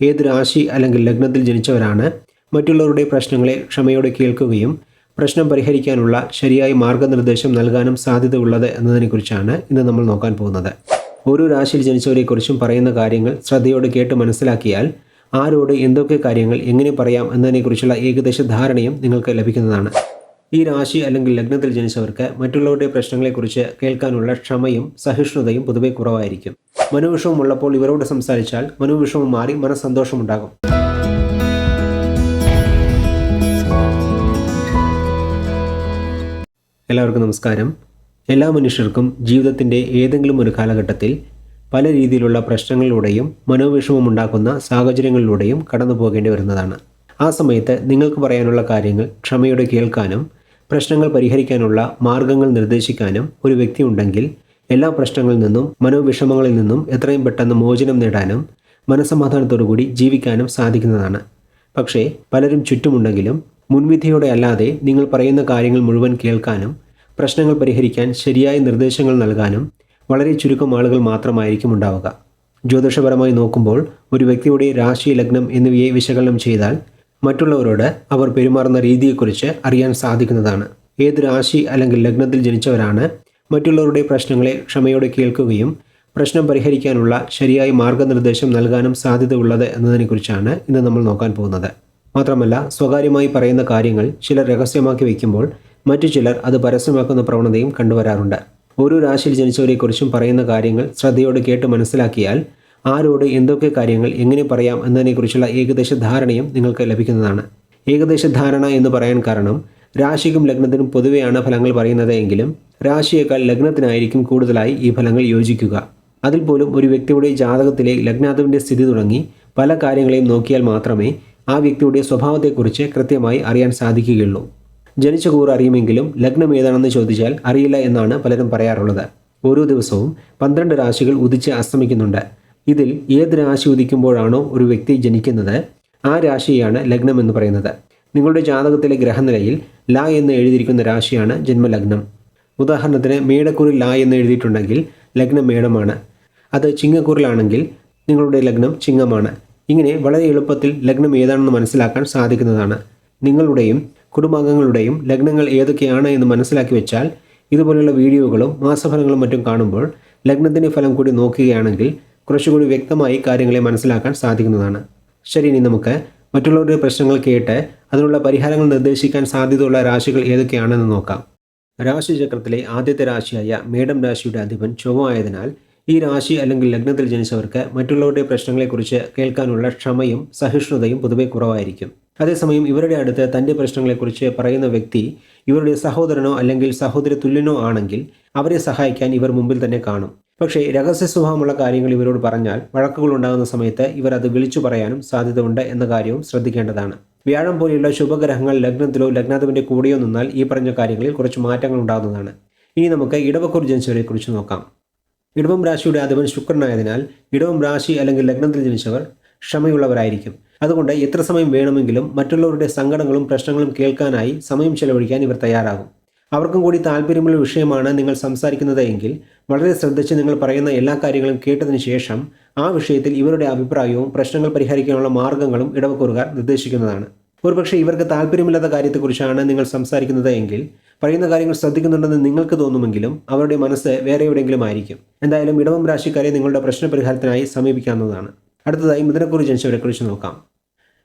ഏത് രാശി അല്ലെങ്കിൽ ലഗ്നത്തിൽ ജനിച്ചവരാണ് മറ്റുള്ളവരുടെ പ്രശ്നങ്ങളെ ക്ഷമയോടെ കേൾക്കുകയും പ്രശ്നം പരിഹരിക്കാനുള്ള ശരിയായ മാർഗനിർദ്ദേശം നൽകാനും സാധ്യതയുള്ളത് എന്നതിനെക്കുറിച്ചാണ് ഇന്ന് നമ്മൾ നോക്കാൻ പോകുന്നത്. ഓരോ രാശിയിൽ ജനിച്ചവരെക്കുറിച്ചും പറയുന്ന കാര്യങ്ങൾ ശ്രദ്ധയോടെ കേട്ട് മനസ്സിലാക്കിയാൽ ആരോട് എന്തൊക്കെ കാര്യങ്ങൾ എങ്ങനെ പറയാം എന്നതിനെക്കുറിച്ചുള്ള ഏകദേശ ധാരണയും നിങ്ങൾക്ക് ലഭിക്കുന്നതാണ്. ഈ രാശി അല്ലെങ്കിൽ ലഗ്നത്തിൽ ജനിച്ചവർക്ക് മറ്റുള്ളവരുടെ പ്രശ്നങ്ങളെക്കുറിച്ച് കേൾക്കാനുള്ള ക്ഷമയും സഹിഷ്ണുതയും പൊതുവെ കുറവായിരിക്കും. മനോവിഷമം ഉള്ളപ്പോൾ ഇവരോട് സംസാരിച്ചാൽ മനോവിഷമം മാറി മനസ്സന്തോഷമുണ്ടാകും. എല്ലാവർക്കും നമസ്കാരം. എല്ലാ മനുഷ്യർക്കും ജീവിതത്തിന്റെ ഏതെങ്കിലും ഒരു കാലഘട്ടത്തിൽ പല രീതിയിലുള്ള പ്രശ്നങ്ങളിലൂടെയും മനോവിഷമം ഉണ്ടാക്കുന്ന സാഹചര്യങ്ങളിലൂടെയും കടന്നു പോകേണ്ടി വരുന്നതാണ്. ആ സമയത്ത് നിങ്ങൾക്ക് പറയാനുള്ള കാര്യങ്ങൾ ക്ഷമയോടെ കേൾക്കാനും പ്രശ്നങ്ങൾ പരിഹരിക്കാനുള്ള മാർഗങ്ങൾ നിർദ്ദേശിക്കാനും ഒരു വ്യക്തി ഉണ്ടെങ്കിൽ എല്ലാ പ്രശ്നങ്ങളിൽ നിന്നും മനോവിഷമങ്ങളിൽ നിന്നും എത്രയും പെട്ടെന്ന് മോചനം നേടാനും മനസമാധാനത്തോടുകൂടി ജീവിക്കാനും സാധിക്കുന്നതാണ്. പക്ഷേ പലരും ചുറ്റുമുണ്ടെങ്കിലും മുൻവിധിയോടെ അല്ലാതെ നിങ്ങൾ പറയുന്ന കാര്യങ്ങൾ മുഴുവൻ കേൾക്കാനും പ്രശ്നങ്ങൾ പരിഹരിക്കാൻ ശരിയായ നിർദ്ദേശങ്ങൾ നൽകാനും വളരെ ചുരുക്കം ആളുകൾ മാത്രമായിരിക്കും ഉണ്ടാവുക. ജ്യോതിഷപരമായി നോക്കുമ്പോൾ ഒരു വ്യക്തിയുടെ രാശി ലഗ്നം എന്നിവയെ വിശകലനം ചെയ്താൽ മറ്റുള്ളവരോട് അവർ പെരുമാറുന്ന രീതിയെക്കുറിച്ച് അറിയാൻ സാധിക്കുന്നതാണ്. ഏത് രാശി അല്ലെങ്കിൽ ലഗ്നത്തിൽ ജനിച്ചവരാണ് മറ്റുള്ളവരുടെ പ്രശ്നങ്ങളെ ക്ഷമയോടെ കേൾക്കുകയും പ്രശ്നം പരിഹരിക്കാനുള്ള ശരിയായ മാർഗനിർദ്ദേശം നൽകാനും സാധ്യതയുള്ളത് എന്നതിനെക്കുറിച്ചാണ് ഇന്ന് നമ്മൾ നോക്കാൻ പോകുന്നത്. മാത്രമല്ല സ്വകാര്യമായി പറയുന്ന കാര്യങ്ങൾ ചിലർ രഹസ്യമാക്കി വയ്ക്കുമ്പോൾ മറ്റു ചിലർ അത് പരസ്യമാക്കുന്ന പ്രവണതയും കണ്ടുവരാറുണ്ട്. ഓരോ രാശിയിൽ ജനിച്ചവരെക്കുറിച്ചും പറയുന്ന കാര്യങ്ങൾ ശ്രദ്ധയോടെ കേട്ട് മനസ്സിലാക്കിയാൽ ആരോട് എന്തൊക്കെ കാര്യങ്ങൾ എങ്ങനെ പറയാം എന്നതിനെക്കുറിച്ചുള്ള ഏകദേശ ധാരണയും നിങ്ങൾക്ക് ലഭിക്കുന്നതാണ്. ഏകദേശ ധാരണ എന്ന് പറയാൻ കാരണം രാശിക്കും ലഗ്നത്തിനും പൊതുവെയാണ് ഫലങ്ങൾ പറയുന്നത് എങ്കിലും രാശിയേക്കാൾ ലഗ്നത്തിനായിരിക്കും കൂടുതലായി ഈ ഫലങ്ങൾ യോജിക്കുക. അതിൽ പോലും ഒരു വ്യക്തിയുടെ ജാതകത്തിലെ ലഗ്നാഥുവിന്റെ സ്ഥിതി തുടങ്ങി പല കാര്യങ്ങളെയും നോക്കിയാൽ മാത്രമേ ആ വ്യക്തിയുടെ സ്വഭാവത്തെക്കുറിച്ച് കൃത്യമായി അറിയാൻ സാധിക്കുകയുള്ളൂ. ജനിച്ച കൂർ അറിയുമെങ്കിലും ലഗ്നം ഏതാണെന്ന് ചോദിച്ചാൽ അറിയില്ല എന്നാണ് പലരും പറയാറുള്ളത്. ഓരോ ദിവസവും പന്ത്രണ്ട് രാശികൾ ഉദിച്ച് അസ്തമിക്കുന്നുണ്ട്. ഇതിൽ ഏത് രാശി ഉദിക്കുമ്പോഴാണോ ഒരു വ്യക്തി ജനിക്കുന്നത് ആ രാശിയാണ് ലഗ്നം എന്ന് പറയുന്നത്. നിങ്ങളുടെ ജാതകത്തിലെ ഗ്രഹനിലയിൽ ല എന്ന് എഴുതിയിരിക്കുന്ന രാശിയാണ് ജന്മലഗ്നം. ഉദാഹരണത്തിന് മേടക്കുറി ല എന്ന് എഴുതിയിട്ടുണ്ടെങ്കിൽ ലഗ്നം മേടമാണ്. അത് ചിങ്ങക്കൂറിലാണെങ്കിൽ നിങ്ങളുടെ ലഗ്നം ചിങ്ങമാണ്. ഇങ്ങനെ വളരെ എളുപ്പത്തിൽ ലഗ്നം ഏതാണെന്ന് മനസ്സിലാക്കാൻ സാധിക്കുന്നതാണ്. നിങ്ങളുടെയും കുടുംബാംഗങ്ങളുടെയും ലഗ്നങ്ങൾ ഏതൊക്കെയാണ് എന്ന് മനസ്സിലാക്കി വെച്ചാൽ ഇതുപോലെയുള്ള വീഡിയോകളും മാസഫലങ്ങളും മറ്റും കാണുമ്പോൾ ലഗ്നത്തിന്റെ ഫലം കൂടി നോക്കുകയാണെങ്കിൽ കുറച്ചുകൂടി വ്യക്തമായി കാര്യങ്ങളെ മനസ്സിലാക്കാൻ സാധിക്കുന്നതാണ്. ശരി ഇനി നമുക്ക് മറ്റുള്ളവരുടെ പ്രശ്നങ്ങൾ കേട്ട് അതിനുള്ള പരിഹാരങ്ങൾ നിർദ്ദേശിക്കാൻ സാധ്യതയുള്ള രാശികൾ ഏതൊക്കെയാണെന്ന് നോക്കാം. രാശിചക്രത്തിലെ ആദ്യത്തെ രാശിയായ മേഡം രാശിയുടെ അധിപൻ ചൊവ്വ ഈ രാശി അല്ലെങ്കിൽ ലഗ്നത്തിൽ ജനിച്ചവർക്ക് മറ്റുള്ളവരുടെ പ്രശ്നങ്ങളെക്കുറിച്ച് കേൾക്കാനുള്ള ക്ഷമയും സഹിഷ്ണുതയും പൊതുവെ കുറവായിരിക്കും. അതേസമയം ഇവരുടെ അടുത്ത് തന്റെ പ്രശ്നങ്ങളെക്കുറിച്ച് പറയുന്ന വ്യക്തി ഇവരുടെ സഹോദരനോ അല്ലെങ്കിൽ സഹോദര തുല്യനോ ആണെങ്കിൽ അവരെ സഹായിക്കാൻ ഇവർ മുമ്പിൽ തന്നെ കാണും. പക്ഷേ രഹസ്യ സ്വഭാവമുള്ള കാര്യങ്ങൾ ഇവരോട് പറഞ്ഞാൽ വഴക്കുകൾ ഉണ്ടാകുന്ന സമയത്ത് ഇവർ അത് വിളിച്ചു പറയാനും സാധ്യതയുണ്ട് എന്ന കാര്യവും ശ്രദ്ധിക്കേണ്ടതാണ്. വ്യാഴം പോലെയുള്ള ശുഭഗ്രഹങ്ങൾ ലഗ്നത്തിലോ ലഗ്നാഥിന്റെ കൂടെയോ നിന്നാൽ ഈ പറഞ്ഞ കാര്യങ്ങളിൽ കുറച്ച് മാറ്റങ്ങൾ ഉണ്ടാകുന്നതാണ്. ഇനി നമുക്ക് ഇടവക്കൂർ ജനിച്ചവരെ കുറിച്ച് നോക്കാം. ഇടവം രാശിയുടെ അധിപൻ ശുക്രനായതിനാൽ ഇടവം രാശി അല്ലെങ്കിൽ ലഗ്നത്തിൽ ജനിച്ചവർ ക്ഷമയുള്ളവരായിരിക്കും. അതുകൊണ്ട് എത്ര സമയം വേണമെങ്കിലും മറ്റുള്ളവരുടെ സങ്കടങ്ങളും പ്രശ്നങ്ങളും കേൾക്കാനായി സമയം ചെലവഴിക്കാൻ ഇവർ തയ്യാറാകും. അവർക്കും കൂടി താല്പര്യമുള്ള വിഷയമാണ് നിങ്ങൾ സംസാരിക്കുന്നത് എങ്കിൽ വളരെ ശ്രദ്ധിച്ച് നിങ്ങൾ പറയുന്ന എല്ലാ കാര്യങ്ങളും കേട്ടതിന് ശേഷം ആ വിഷയത്തിൽ ഇവരുടെ അഭിപ്രായവും പ്രശ്നങ്ങൾ പരിഹരിക്കാനുള്ള മാർഗങ്ങളും ഇടവക്കൂറുകാർ നിർദ്ദേശിക്കുന്നതാണ്. ഒരുപക്ഷെ ഇവർക്ക് താല്പര്യമില്ലാത്ത കാര്യത്തെക്കുറിച്ചാണ് നിങ്ങൾ സംസാരിക്കുന്നത് എങ്കിൽ പറയുന്ന കാര്യങ്ങൾ ശ്രദ്ധിക്കുന്നുണ്ടെന്ന് നിങ്ങൾക്ക് തോന്നുമെങ്കിലും അവരുടെ മനസ്സ് വേറെ എവിടെയെങ്കിലും ആയിരിക്കും. എന്തായാലും ഇടവം രാശിക്കാരെ നിങ്ങളുടെ പ്രശ്നപരിഹാരത്തിനായി സമീപിക്കാവുന്നതാണ്. അടുത്തതായി മിഥുനക്കുറി ജനിച്ചവരെക്കുറിച്ച് നോക്കാം.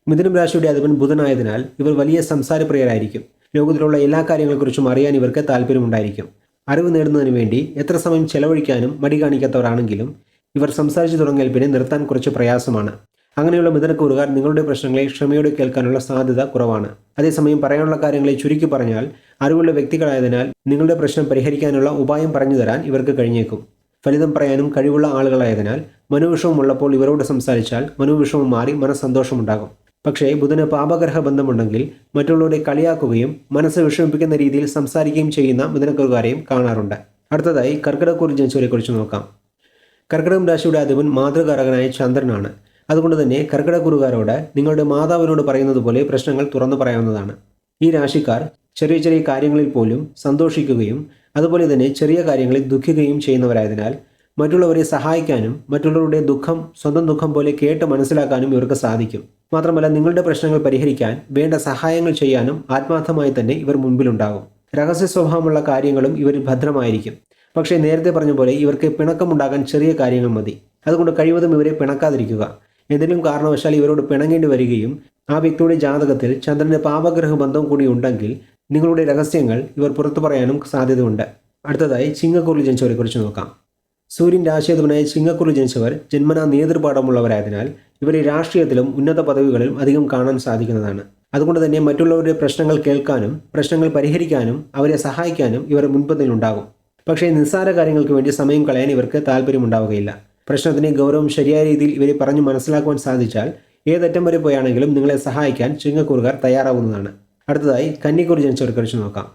മിഥുനം രാശിയുടെ അധിപൻ ബുധനായതിനാൽ ഇവർ വലിയ സംസാരപ്രിയരായിരിക്കും. ലോകത്തിലുള്ള എല്ലാ കാര്യങ്ങളെക്കുറിച്ചും അറിയാൻ ഇവർക്ക് താല്പര്യമുണ്ടായിരിക്കും. അറിവ് നേടുന്നതിന് വേണ്ടി എത്ര സമയം ചെലവഴിക്കാനും മടി കാണിക്കാത്തവരാണെങ്കിലും ഇവർ സംസാരിച്ചു തുടങ്ങിയാൽ പിന്നെ നിർത്താൻ കുറച്ച് പ്രയാസമാണ്. അങ്ങനെയുള്ള മിതനക്കൂറുകാർ നിങ്ങളുടെ പ്രശ്നങ്ങളെ ക്ഷമയോടെ കേൾക്കാനുള്ള സാധ്യത കുറവാണ്. അതേസമയം പറയാനുള്ള കാര്യങ്ങളെ ചുരുക്കി പറഞ്ഞാൽ അറിവുള്ള വ്യക്തികളായതിനാൽ നിങ്ങളുടെ പ്രശ്നം പരിഹരിക്കാനുള്ള ഉപായം പറഞ്ഞു തരാൻ ഇവർക്ക് കഴിഞ്ഞേക്കും. ഫലിതം പറയാനും കഴിവുള്ള ആളുകളായതിനാൽ മനോവിഷമം ഉള്ളപ്പോൾ ഇവരോട് സംസാരിച്ചാൽ മനോവിഷമം മാറി മനസ്സന്തോഷമുണ്ടാകും. പക്ഷേ ബുധന് പാപഗ്രഹ ബന്ധമുണ്ടെങ്കിൽ മറ്റുള്ളവരെ കളിയാക്കുകയും മനസ്സ് വിഷമിപ്പിക്കുന്ന രീതിയിൽ സംസാരിക്കുകയും ചെയ്യുന്ന ബുധനക്കുകാരെയും കാണാറുണ്ട്. അടുത്തതായി കർക്കിടക്കൂർ ജനിച്ചവരെ കുറിച്ച് നോക്കാം. കർക്കിടകം രാശിയുടെ അധിപൻ മാതൃകാരകനായ ചന്ദ്രനാണ്. അതുകൊണ്ട് തന്നെ കർക്കിടക്കുറുകാരോട് നിങ്ങളുടെ മാതാവിനോട് പറയുന്നത് പോലെ പ്രശ്നങ്ങൾ തുറന്നു പറയാവുന്നതാണ്. ഈ രാശിക്കാർ ചെറിയ ചെറിയ കാര്യങ്ങളിൽ പോലും സന്തോഷിക്കുകയും അതുപോലെ തന്നെ ചെറിയ കാര്യങ്ങളിൽ ദുഃഖിക്കുകയും ചെയ്യുന്നവരായതിനാൽ മറ്റുള്ളവരെ സഹായിക്കാനും മറ്റുള്ളവരുടെ ദുഃഖം സ്വന്തം ദുഃഖം പോലെ കേട്ട് മനസ്സിലാക്കാനും ഇവർക്ക് സാധിക്കും. മാത്രമല്ല നിങ്ങളുടെ പ്രശ്നങ്ങൾ പരിഹരിക്കാൻ വേണ്ട സഹായങ്ങൾ ചെയ്യാനും ആത്മാർത്ഥമായി തന്നെ ഇവർ മുൻപിലുണ്ടാകും. രഹസ്യ സ്വഭാവമുള്ള കാര്യങ്ങളും ഇവർ ഭദ്രമായിരിക്കും. പക്ഷേ നേരത്തെ പറഞ്ഞ പോലെ ഇവർക്ക് പിണക്കമുണ്ടാകാൻ ചെറിയ കാര്യങ്ങൾ മതി. അതുകൊണ്ട് കഴിവതും ഇവരെ പിണക്കാതിരിക്കുക. എന്തെങ്കിലും കാരണവശാൽ ഇവരോട് പിണങ്ങേണ്ടി വരികയും ആ വ്യക്തിയുടെ ജാതകത്തിൽ ചന്ദ്രന്റെ പാപഗ്രഹ ബന്ധം കൂടി ഉണ്ടെങ്കിൽ നിങ്ങളുടെ രഹസ്യങ്ങൾ ഇവർ പുറത്തു പറയാനും സാധ്യതയുണ്ട്. അടുത്തതായി ചിങ്ങക്കുരുളി ജനിച്ചവരെ കുറിച്ച് നോക്കാം. സൂര്യൻ ആശയത്തിനായി ചിങ്ങക്കൂറിൽ ജനിച്ചവർ ജന്മനാ നേതൃപാഠമുള്ളവരായതിനാൽ ഇവരെ രാഷ്ട്രീയത്തിലും ഉന്നത പദവികളിലും അധികം കാണാൻ സാധിക്കുന്നതാണ്. അതുകൊണ്ട് തന്നെ മറ്റുള്ളവരുടെ പ്രശ്നങ്ങൾ കേൾക്കാനും പ്രശ്നങ്ങൾ പരിഹരിക്കാനും അവരെ സഹായിക്കാനും ഇവർ മുൻപന്തിലുണ്ടാകും പക്ഷേ നിസ്സാര കാര്യങ്ങൾക്ക് വേണ്ടി സമയം കളയാൻ ഇവർക്ക് താല്പര്യമുണ്ടാവുകയില്ല പ്രശ്നത്തിന് ഗൗരവം ശരിയായ രീതിയിൽ ഇവരെ പറഞ്ഞു മനസ്സിലാക്കുവാൻ സാധിച്ചാൽ ഏതറ്റം വരെ പോയാണെങ്കിലും നിങ്ങളെ സഹായിക്കാൻ ചിങ്ങക്കൂറുകാർ തയ്യാറാവുന്നതാണ്. അടുത്തതായി കന്നിക്കൂർ ജനിച്ചവർക്ക് കുറിച്ച് നോക്കാം.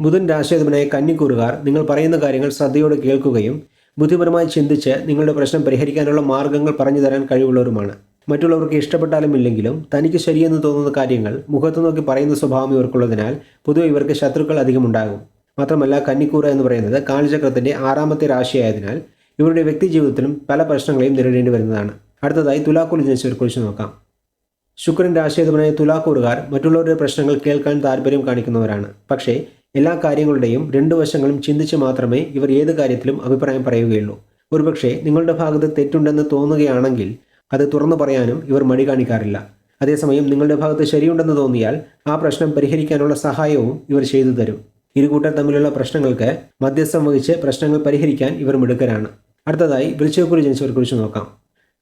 ബുധൻ രാശേതുവിനായ കന്നിക്കൂറുകാർ നിങ്ങൾ പറയുന്ന കാര്യങ്ങൾ ശ്രദ്ധയോടെ കേൾക്കുകയും ബുദ്ധിപരമായി ചിന്തിച്ച് നിങ്ങളുടെ പ്രശ്നം പരിഹരിക്കാനുള്ള മാർഗങ്ങൾ പറഞ്ഞു തരാൻ കഴിവുള്ളവരുമാണ്. മറ്റുള്ളവർക്ക് ഇഷ്ടപ്പെട്ടാലും ഇല്ലെങ്കിലും തനിക്ക് ശരിയെന്ന് തോന്നുന്ന കാര്യങ്ങൾ മുഖത്ത് നോക്കി പറയുന്ന സ്വഭാവം ഇവർക്കുള്ളതിനാൽ പൊതുവെ ഇവർക്ക് ശത്രുക്കൾ അധികമുണ്ടാകും. മാത്രമല്ല കന്നിക്കൂറ എന്ന് പറയുന്നത് കാലചക്രത്തിന്റെ ആറാമത്തെ രാശിയായതിനാൽ ഇവരുടെ വ്യക്തി ജീവിതത്തിലും പല പ്രശ്നങ്ങളെയും നേരിടേണ്ടി വരുന്നതാണ്. അടുത്തതായി തുലാക്കൂർ കുറിച്ച് നോക്കാം. ശുക്രൻ രാശിയധിപനായ തുലാക്കൂറുകാർ മറ്റുള്ളവരുടെ പ്രശ്നങ്ങൾ കേൾക്കാൻ താല്പര്യം കാണിക്കുന്നവരാണ്. പക്ഷേ എല്ലാ കാര്യങ്ങളുടെയും രണ്ടു വശങ്ങളും ചിന്തിച്ച് മാത്രമേ ഇവർ ഏത് കാര്യത്തിലും അഭിപ്രായം പറയുകയുള്ളൂ. ഒരുപക്ഷെ നിങ്ങളുടെ ഭാഗത്ത് തെറ്റുണ്ടെന്ന് തോന്നുകയാണെങ്കിൽ അത് തുറന്നു പറയാനും ഇവർ മടി കാണിക്കാറില്ല. അതേസമയം നിങ്ങളുടെ ഭാഗത്ത് ശരിയുണ്ടെന്ന് തോന്നിയാൽ ആ പ്രശ്നം പരിഹരിക്കാനുള്ള സഹായവും ഇവർ ചെയ്തു തരും. ഇരുകൂട്ടർ തമ്മിലുള്ള പ്രശ്നങ്ങൾക്ക് മധ്യസ്ഥം വഹിച്ച് പ്രശ്നങ്ങൾ പരിഹരിക്കാൻ ഇവർ മിടുക്കരാണ്. അടുത്തതായി വൃശ്ചയക്കുറി ജനിച്ചവരെ കുറിച്ച് നോക്കാം.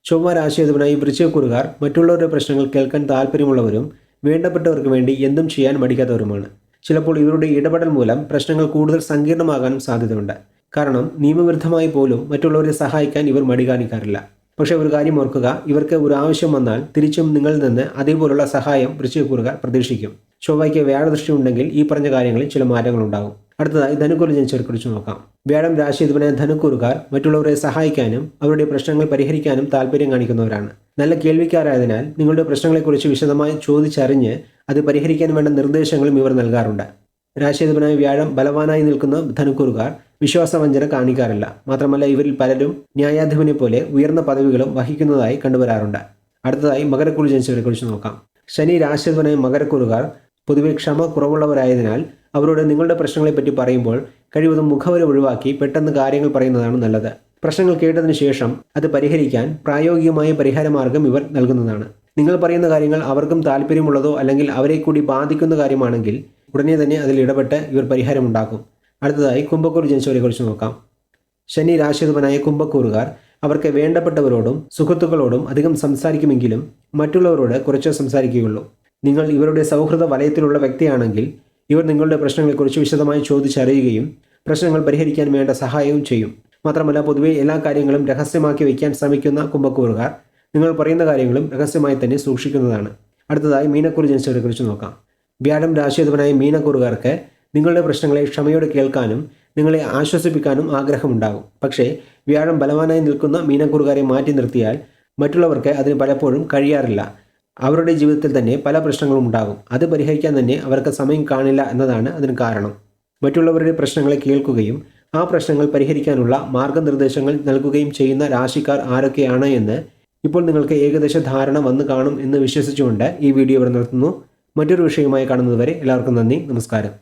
ചൊവ്വ രാശിയതുവിനായി വൃശ്ചയക്കുറുകാർ മറ്റുള്ളവരുടെ പ്രശ്നങ്ങൾ കേൾക്കാൻ താല്പര്യമുള്ളവരും വേണ്ടപ്പെട്ടവർക്ക് വേണ്ടി എന്തും ചെയ്യാൻ മടിക്കാത്തവരുമാണ്. ചിലപ്പോൾ ഇവരുടെ ഇടപെടൽ മൂലം പ്രശ്നങ്ങൾ കൂടുതൽ സങ്കീർണമാകാനും സാധ്യതയുണ്ട്. കാരണം നിയമവിരുദ്ധമായി പോലും മറ്റുള്ളവരെ സഹായിക്കാൻ ഇവർ മടി കാണിക്കാറില്ല. പക്ഷേ ഒരു കാര്യം ഓർക്കുക ഇവർക്ക് ഒരു ആവശ്യം വന്നാൽ തിരിച്ചും നിങ്ങളിൽ നിന്ന് അതേപോലുള്ള സഹായം വൃശ്ചികക്കുറുകാർ പ്രതീക്ഷിക്കും. ചൊവ്വയ്ക്ക് വ്യാഴദൃഷ്ടി ഉണ്ടെങ്കിൽ ഈ പറഞ്ഞ കാര്യങ്ങളിൽ ചില മാറ്റങ്ങൾ ഉണ്ടാകും അടുത്തതായി ധനുക്കൂർ ജനിച്ചവരെ കുറിച്ച് നോക്കാം. വ്യാഴം രാശി ഇതുപോലെ ധനുക്കൂറുകാർ മറ്റുള്ളവരെ സഹായിക്കാനും അവരുടെ പ്രശ്നങ്ങൾ പരിഹരിക്കാനും താല്പര്യം കാണിക്കുന്നവരാണ്. നല്ല കേൾവിക്കാരായതിനാൽ നിങ്ങളുടെ പ്രശ്നങ്ങളെക്കുറിച്ച് വിശദമായി ചോദിച്ചറിഞ്ഞ് അത് പരിഹരിക്കാൻ വേണ്ട നിർദ്ദേശങ്ങളും ഇവർ നൽകാറുണ്ട്. രാശിയധിപനായ വ്യാഴം ബലവാനായി നിൽക്കുന്ന ധനുക്കൂറുകാർ വിശ്വാസവഞ്ചന കാണിക്കാറില്ല. മാത്രമല്ല ഇവരിൽ പലരും ന്യായാധിപനെ പോലെ ഉയർന്ന പദവികളും വഹിക്കുന്നതായി കണ്ടുവരാറുണ്ട്. അടുത്തതായി മകരക്കുറി ജനിച്ചവരെ കുറിച്ച് നോക്കാം. ശനി രാശിയധിപനായ മകരക്കുറുകാർ പൊതുവെ ക്ഷമ കുറവുള്ളവരായതിനാൽ അവരോട് നിങ്ങളുടെ പ്രശ്നങ്ങളെപ്പറ്റി പറയുമ്പോൾ കഴിവതും മുഖവര ഒഴിവാക്കി പെട്ടെന്ന് കാര്യങ്ങൾ പറയുന്നതാണ് നല്ലത്. പ്രശ്നങ്ങൾ കേട്ടതിന് ശേഷം അത് പരിഹരിക്കാൻ പ്രായോഗികമായ പരിഹാരമാർഗം ഇവർ നൽകുന്നതാണ്. നിങ്ങൾ പറയുന്ന കാര്യങ്ങൾ അവർക്കും താല്പര്യമുള്ളതോ അല്ലെങ്കിൽ അവരെ കൂടി ബാധിക്കുന്ന കാര്യമാണെങ്കിൽ ഉടനെ തന്നെ അതിൽ ഇടപെട്ട് ഇവർ പരിഹാരമുണ്ടാക്കും. അടുത്തതായി കുംഭക്കൂർ ജനിച്ചവരെ കുറിച്ച് നോക്കാം. ശനി രാശിധപനായ കുംഭക്കൂറുകാർ അവർക്ക് വേണ്ടപ്പെട്ടവരോടും സുഹൃത്തുക്കളോടും അധികം സംസാരിക്കുമെങ്കിലും മറ്റുള്ളവരോട് കുറച്ച് സംസാരിക്കുകയുള്ളൂ. നിങ്ങൾ ഇവരുടെ സൗഹൃദ വലയത്തിലുള്ള വ്യക്തിയാണെങ്കിൽ ഇവർ നിങ്ങളുടെ പ്രശ്നങ്ങളെക്കുറിച്ച് വിശദമായി ചോദിച്ചറിയുകയും പ്രശ്നങ്ങൾ പരിഹരിക്കാൻ വേണ്ട സഹായവും ചെയ്യും. മാത്രമല്ല പൊതുവെ എല്ലാ കാര്യങ്ങളും രഹസ്യമാക്കി വയ്ക്കാൻ ശ്രമിക്കുന്ന കുംഭക്കൂറുകാർ നിങ്ങൾ പറയുന്ന കാര്യങ്ങളും രഹസ്യമായി തന്നെ സൂക്ഷിക്കുന്നതാണ്. അടുത്തതായി മീനക്കൂർ ജനിച്ചവരെ കുറിച്ച് നോക്കാം. വ്യാഴം രാശിയധിപനായ മീനക്കൂറുകാർക്ക് നിങ്ങളുടെ പ്രശ്നങ്ങളെ ക്ഷമയോടെ കേൾക്കാനും നിങ്ങളെ ആശ്വസിപ്പിക്കാനും ആഗ്രഹമുണ്ടാകും. പക്ഷേ വ്യാഴം ബലവാനായി നിൽക്കുന്ന മീനക്കൂറുകാരെ മാറ്റി നിർത്തിയാൽ മറ്റുള്ളവർക്ക് അതിന് പലപ്പോഴും കഴിയാറില്ല. അവരുടെ ജീവിതത്തിൽ തന്നെ പല പ്രശ്നങ്ങളും ഉണ്ടാകും. അത് പരിഹരിക്കാൻ തന്നെ അവർക്ക് സമയം കാണില്ല എന്നതാണ് അതിന് കാരണം. മറ്റുള്ളവരുടെ പ്രശ്നങ്ങളെ കേൾക്കുകയും ആ പ്രശ്നങ്ങൾ പരിഹരിക്കാനുള്ള മാർഗനിർദ്ദേശങ്ങൾ നൽകുകയും ചെയ്യുന്ന രാശിക്കാർ ആരൊക്കെയാണ് എന്ന് ഇപ്പോൾ നിങ്ങൾക്ക് ഏകദേശ ധാരണ വന്നു കാണും എന്ന് വിശ്വസിച്ചുകൊണ്ട് ഈ വീഡിയോ ഇവിടെ നിർത്തുന്നു. മറ്റൊരു വിഷയവുമായി കാണുന്നതുവരെ എല്ലാവർക്കും നന്ദി. നമസ്കാരം.